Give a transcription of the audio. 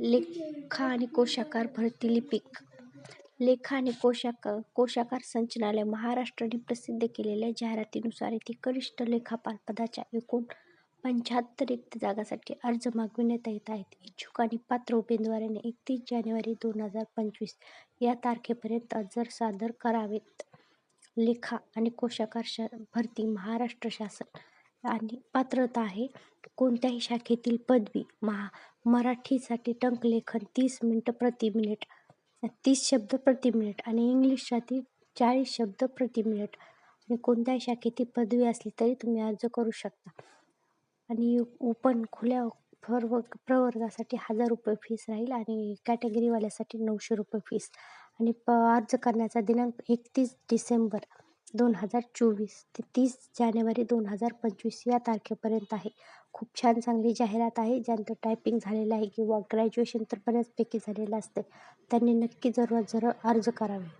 लेखा आणि कोशागार भरती लिपिक. लेखा आणि कोशाक कोशागार संचनालय महाराष्ट्राने प्रसिद्ध केलेल्या जाहिरातीनुसार येथे कनिष्ठ लेखापाल पदाच्या एकूण पंच्याहत्तर रिक्त जागासाठी अर्ज मागविण्यात येत आहेत. इच्छुक आणि पात्र उमेदवारांनी एकतीस जानेवारी दोन हजार पंचवीस या तारखेपर्यंत अर्ज सादर करावेत. लेखा आणि कोशागार शा भरती महाराष्ट्र शासन आणि पात्रता आहे. कोणत्याही शाखेतील पदवी महा मराठीसाठी टंकलेखन तीस मिनटं प्रति मिनिट तीस शब्द प्रति मिनिट आणि इंग्लिशसाठी चाळीस शब्द प्रति मिनिट. आणि कोणत्याही शाखेतील पदवी असली तरी तुम्ही अर्ज करू शकता. आणि ओपन खुल्या प्रवर्ग प्रवर्गासाठी हजार रुपये फीस राहील आणि कॅटेगरीवाल्यासाठी नऊशे रुपये फीस आणि प अर्ज करण्याचा दिनांक एकतीस डिसेंबर दोन हजार चोवीस ते तीस जानेवारी दोन हजार पंचवीस या तारखेपर्यंत आहे. खूप छान चांगली जाहिरात आहे ज्यांचं टायपिंग झालेलं आहे किंवा ग्रॅज्युएशन तर बऱ्याचपैकी झालेलं असते त्यांनी नक्की जरूर जर अर्ज करावे.